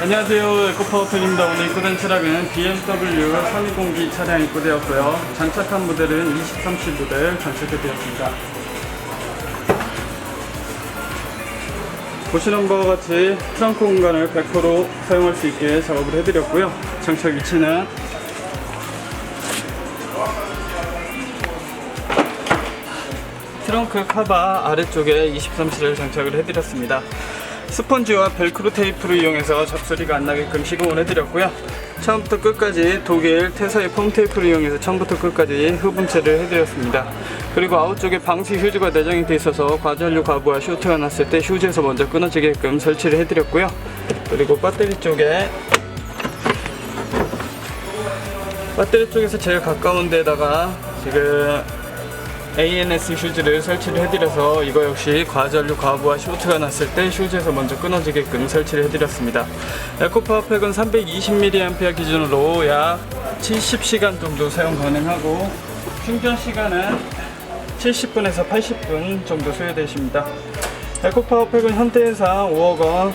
안녕하세요. 에코파워팬입니다. 오늘 입고된 차량은 BMW 320D 차량 입고되었고요. 장착한 모델은 2030 모델 장착되었습니다. 보시는 바와 같이 트렁크 공간을 100% 사용할 수 있게 작업을 해드렸고요. 장착 위치는 트렁크 카바 아래쪽에 23실을 장착을 해드렸습니다. 스펀지와 벨크로 테이프를 이용해서 잡소리가 안 나게끔 시공을 해드렸고요. 처음부터 끝까지 독일 태사의 폼 테이프를 이용해서 처음부터 끝까지 흡음체를 해드렸습니다. 그리고 아웃쪽에 방수 휴즈가 내장이 돼 있어서 과전류 가부와 쇼트가 났을 때 휴즈에서 먼저 끊어지게끔 설치를 해드렸고요. 그리고 배터리 쪽에 배터리 쪽에서 제일 가까운 데다가 지금 ANS 휴즈를 설치를 해드려서 이거 역시 과전류 과부와 쇼트가 났을 때 휴즈에서 먼저 끊어지게끔 설치를 해드렸습니다. 에코파워팩은 320mAh 기준으로 약 70시간 정도 사용 가능하고 충전 시간은 70분에서 80분 정도 소요되십니다. 에코파워팩은 현대해상 5억 원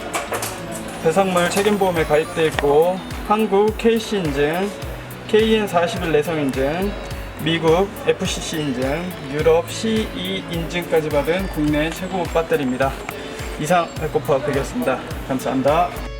배상물 책임보험에 가입되어 있고 한국 KC 인증, KN 41 내성 인증, 미국 FCC 인증, 유럽 CE 인증까지 받은 국내 최고 배터리입니다. 이상 에코파워팩이었습니다. 감사합니다.